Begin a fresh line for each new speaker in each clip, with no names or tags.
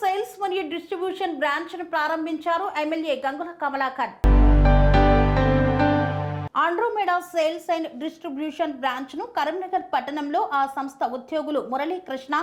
Sales మరియు distribution బ్రాంచ్ను ప్రారంభించారు MLA Gangula Kamalakar. Andromeda sales and distribution బ్రాంచ్ను Karimnagar పట్టణంలో ఆ సంస్థ ఉద్యోగులు మురళీకృష్ణ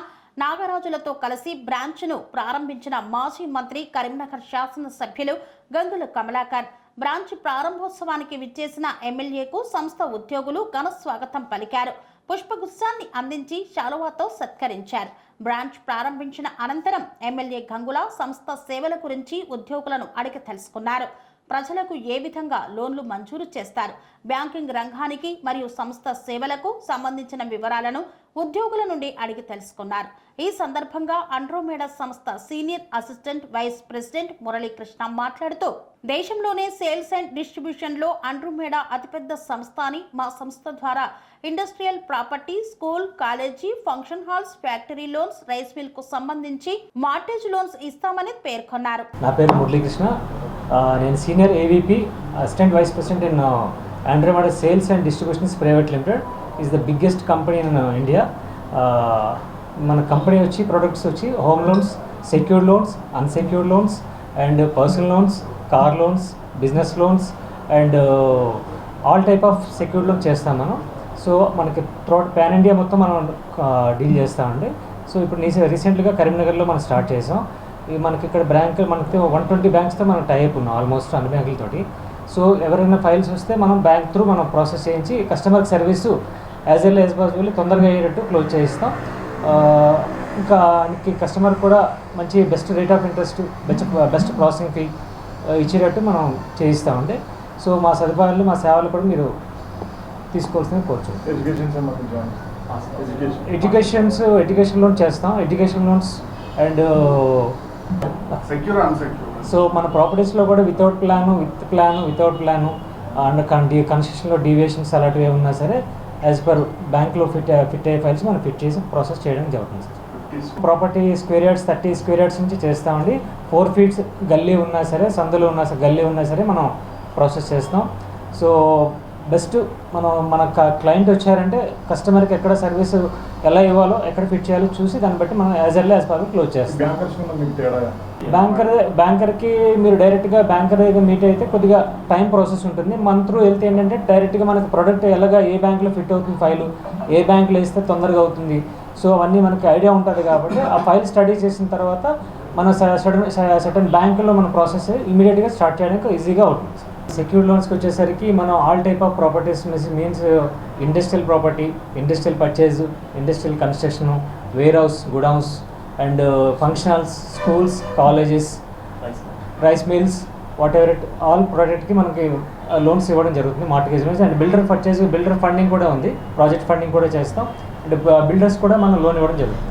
నాగరాజులతో కలిసి బ్రాంచ్ను ప్రారంభించిన మాజీ మంత్రి కరీంనగర్ శాసనసభ్యులు గంగుల కమలాకర్. బ్రాంచ్ ప్రారంభోత్సవానికి విచ్చేసిన ఎమ్మెల్యేకు సంస్థ ఉద్యోగులు ఘన స్వాగతం పలికారు. పుష్పగుచ్చాన్ని అందించి శాలువాతో సత్కరించారు. బ్రాంచ్ ప్రారంభించిన అనంతరం ఎమ్మెల్యే గంగుల సంస్థ సేవల గురించి ఉద్యోగులను అడిగి తెలుసుకున్నారు. ప్రజలకు ఏ విధంగా లోన్లు మంజూరు చేస్తారు? బ్యాంకింగ్ రంగానికి మరియు సంస్థ సేవలకు సంబంధించిన వివరాలను ఉద్యోగుల నుండి అడిగి తెలుసుకున్నారు. ఈ సందర్భంగా అండ్రోమేడా సంస్థ senior assistant vice president Muralikrishna మాట్లాడుతూ దేశంలోనే సేల్స్ అండ్ డిస్ట్రిబ్యూషన్లో అండ్రోమేడా అతిపెద్ద సంస్థ అని మా సంస్థ ద్వారా industrial property school college function halls factory loans rice milk సంబంధించి మార్టేజ్ లోన్స్ ఇస్తామని పేర్కొన్నారు.
నా పేరు మురళీకృష్ణ. నేను senior AVP assistant vice president in Andromeda sales and distributions private limited. Is the biggest company in India మన కంపెనీ వచ్చి products వచ్చి home loans secured loans unsecured loans and personal loans car loans business loans and all type of secured loan చేస్తాం మనం. So మనకి throat pan India మొత్తం మనం deal చేస్తామండి. So ఇప్పుడు నీ రీసెంట్గా కరీంనగర్లో మనం స్టార్ట్ చేసాం. ఈ మనకి ఇక్కడ బ్యాంక్ మనకి వన్ ట్వంటీ బ్యాంక్స్తో మనం టైప్ ఉన్నాం ఆల్మోస్ట్ అన్ని బ్యాంకులతోటి సో ఎవరైనా ఫైల్స్ వస్తే మనం బ్యాంక్ త్రూ మనం ప్రాసెస్ చేయించి customer service as well as possible తొందరగా అయ్యేటట్టు క్లోజ్ చేయిస్తాం. ఇంకా కస్టమర్ కూడా మంచి best rate of interest best best processing fee ఇచ్చేటట్టు మనం చేయిస్తామండి. సో మా సదుపాయాలు మా సేవలు కూడా మీరు తీసుకోవాల్సింది కోరుచు ఎడ్యుకేషన్స్ ఎడ్యుకేషన్ లోన్ చేస్తాం. Education loans and
secure unsecure
so మన ప్రాపర్టీస్లో కూడా without plan with plan without plan and కన్ కన్స్ట్రక్షన్లో డీవియేషన్స్ అలాంటివి ఏమన్నా సరే యాజ్ పర్ బ్యాంక్లో ఫిట్ ఫిట్ అయ్యే ఫైల్స్ మనం ఫిట్ చేసి ప్రాసెస్ చేయడం జరుగుతుంది sir. Property square yards thirty square yards నుంచి చేస్తామండి. ఫోర్ ఫీట్స్ గల్లీ ఉన్నా సరే సందులో ఉన్నా సరే గల్లీ ఉన్నా సరే మనం ప్రాసెస్ చేస్తాం. సో బెస్ట్ మనం మన క్లయింట్ వచ్చారంటే కస్టమర్కి ఎక్కడ సర్వీస్ ఎలా ఇవ్వాలో ఎక్కడ ఫిట్ చేయాలో చూసి దాన్ని బట్టి మనం as well as possible close చేస్తాం. బ్యాంకర్ బ్యాంకర్కి మీరు డైరెక్ట్గా బ్యాంకర్ దగ్గర మీట్ అయితే కొద్దిగా టైం ప్రాసెస్ ఉంటుంది. మన త్రూ వెళ్తే ఏంటంటే డైరెక్ట్గా మనకి ప్రొడక్ట్ ఎలాగా ఏ బ్యాంక్లో ఫిట్ అవుతుంది ఫైలు ఏ బ్యాంక్లో వేస్తే తొందరగా అవుతుంది. సో అవన్నీ మనకి ఐడియా ఉంటుంది కాబట్టి ఆ ఫైల్ స్టడీ చేసిన తర్వాత మన సడన్ సడన్ బ్యాంకులో మన ప్రాసెస్ ఇమీడియట్గా స్టార్ట్ చేయడానికి ఈజీగా అవుతుంది. సెక్యూర్ లోన్స్కి వచ్చేసరికి మనం all type of properties means industrial property industrial purchase industrial construction warehouse godowns and functionals schools colleges rice mills whatever it all ప్రాజెక్ట్కి మనకి లోన్స్ ఇవ్వడం జరుగుతుంది mortgage loans and builder purchase builder funding కూడా ఉంది project funding కూడా చేస్తాం. And builders కూడా మనం లోన్ ఇవ్వడం జరుగుతుంది.